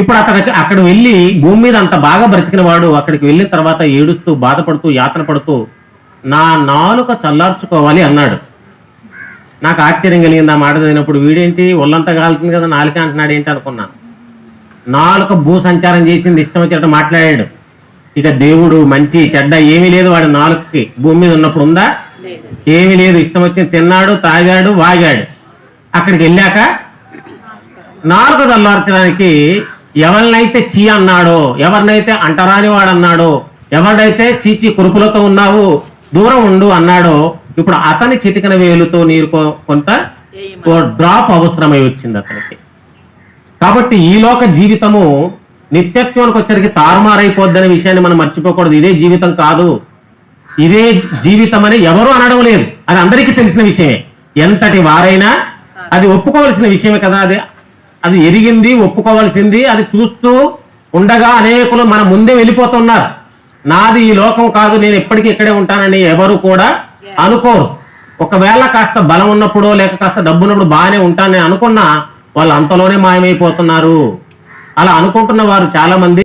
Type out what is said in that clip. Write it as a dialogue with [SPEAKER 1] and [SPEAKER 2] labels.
[SPEAKER 1] ఇప్పుడు అతనికి అక్కడ వెళ్ళి భూమి మీద అంత బాగా బ్రతికిన వాడు అక్కడికి వెళ్ళిన తర్వాత ఏడుస్తూ బాధపడుతూ యాతన పడుతూ నా నాలుక చల్లార్చుకోవాలి అన్నాడు. నాకు ఆశ్చర్యం కలిగింది ఆ మాట చదివినప్పుడు వీడేంటి? ఒళ్ళంతా కాలుతుంది కదా నాలుక అంటున్నాడు ఏంటి అనుకున్నాను నాలుక భూ సంచారం చేసింది ఇష్టం వచ్చినట్టు మాట్లాడాడు. ఇక దేవుడు మంచి చెడ్డ ఏమీ లేదు వాడి నాలుకకి. భూమి మీద ఉన్నప్పుడు ఉందా? ఏమీ లేదు. ఇష్టం వచ్చింది తిన్నాడు తాగాడు వాగాడు. అక్కడికి వెళ్ళాక నాలుక చల్లార్చడానికి ఎవరినైతే చీ అన్నాడో ఎవరినైతే అంటరాని వాడు అన్నాడో ఎవరినైతే చీచి కురుపులతో ఉన్నావు దూరం ఉండు అన్నాడో ఇప్పుడు అతని చిటికన వేలుతో నీరు కొంత డ్రాప్ అవసరమై వచ్చింది అతనికి. కాబట్టి ఈ లోక జీవితము నిత్యత్వానికి వచ్చరికి తారుమారైపోద్దనే విషయాన్ని మనం మర్చిపోకూడదు. ఇదే జీవితం కాదు. ఇదే జీవితం అని ఎవరు అనడం లేదు అది అందరికీ తెలిసిన విషయమే. ఎంతటి వారైనా అది ఒప్పుకోవాల్సిన విషయమే కదా అది. అది ఎరిగింది ఒప్పుకోవాల్సింది అది చూస్తూ ఉండగా అనేకులు మన ముందే వెళ్ళిపోతున్నారు. నాది ఈ లోకం కాదు నేను ఎప్పటికీ ఇక్కడే ఉంటానని ఎవరు కూడా అనుకోరు. ఒకవేళ కాస్త బలం ఉన్నప్పుడు లేక కాస్త డబ్బు ఉన్నప్పుడు బాగానే ఉంటానని అనుకున్నా వాళ్ళు అంతలోనే మాయమైపోతున్నారు. అలా అనుకుంటున్న వారు చాలా మంది